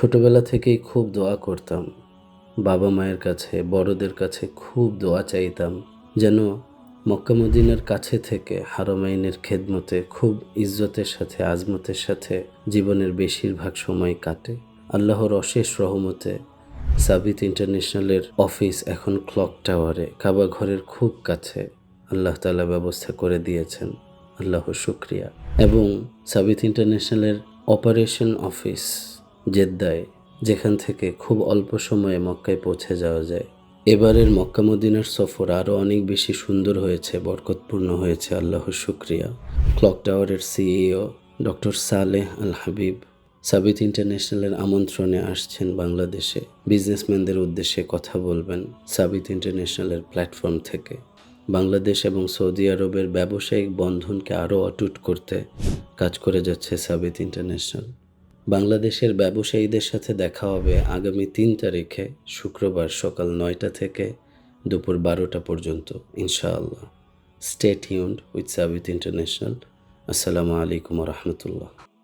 ছোটবেলা থেকেই খুব দোয়া করতাম। বাবা মায়ের কাছে, বড়দের কাছে খুব দোয়া চাইতাম যেন মক্কামুদ্দিনের কাছে থেকে হারমাইনের খেদমতে, খুব ইজ্জতের সাথে, আজমতের সাথে জীবনের বেশিরভাগ সময় কাটে। আল্লাহর অশেষ রহমতে সাবিত ইন্টারন্যাশনালের অফিস এখন ক্লক টাওয়ারে, কাবা ঘরের খুব কাছে। আল্লাহ তালা ব্যবস্থা করে দিয়েছেন। আল্লাহ শুক্রিয়া। এবং সাবিত ইন্টারন্যাশনালের অপারেশন অফিস জেদ্দায়, যেখান থেকে খুব অল্প সময়ে মক্কায় পৌঁছে যাওয়া যায়। এবারের মক্কা মদিনার সফর আরও অনেক বেশি সুন্দর হয়েছে, বরকতপূর্ণ হয়েছে, আল্লাহর শুক্রিয়া। ক্লক টাওয়ারের সিইও ডক্টর সালেহ আল হাবিব সাবিত ইন্টারন্যাশনালের আমন্ত্রণে আসছেন বাংলাদেশে। বিজনেসম্যানদের উদ্দেশ্যে কথা বলবেন সাবিত ইন্টারন্যাশনালের প্ল্যাটফর্ম থেকে। বাংলাদেশ এবং সৌদি আরবের ব্যবসায়িক বন্ধনকে আরও অটুট করতে কাজ করে যাচ্ছে সাবিত ইন্টারন্যাশনাল। বাংলাদেশের ব্যবসায়ীদের সাথে দেখা হবে আগামী তিন তারিখে শুক্রবার সকাল নয়টা থেকে দুপুর বারোটা পর্যন্ত, ইনশাআল্লাহ। Stay tuned with Sabit international আসসালামু আলাইকুম রহমতুল্লাহ।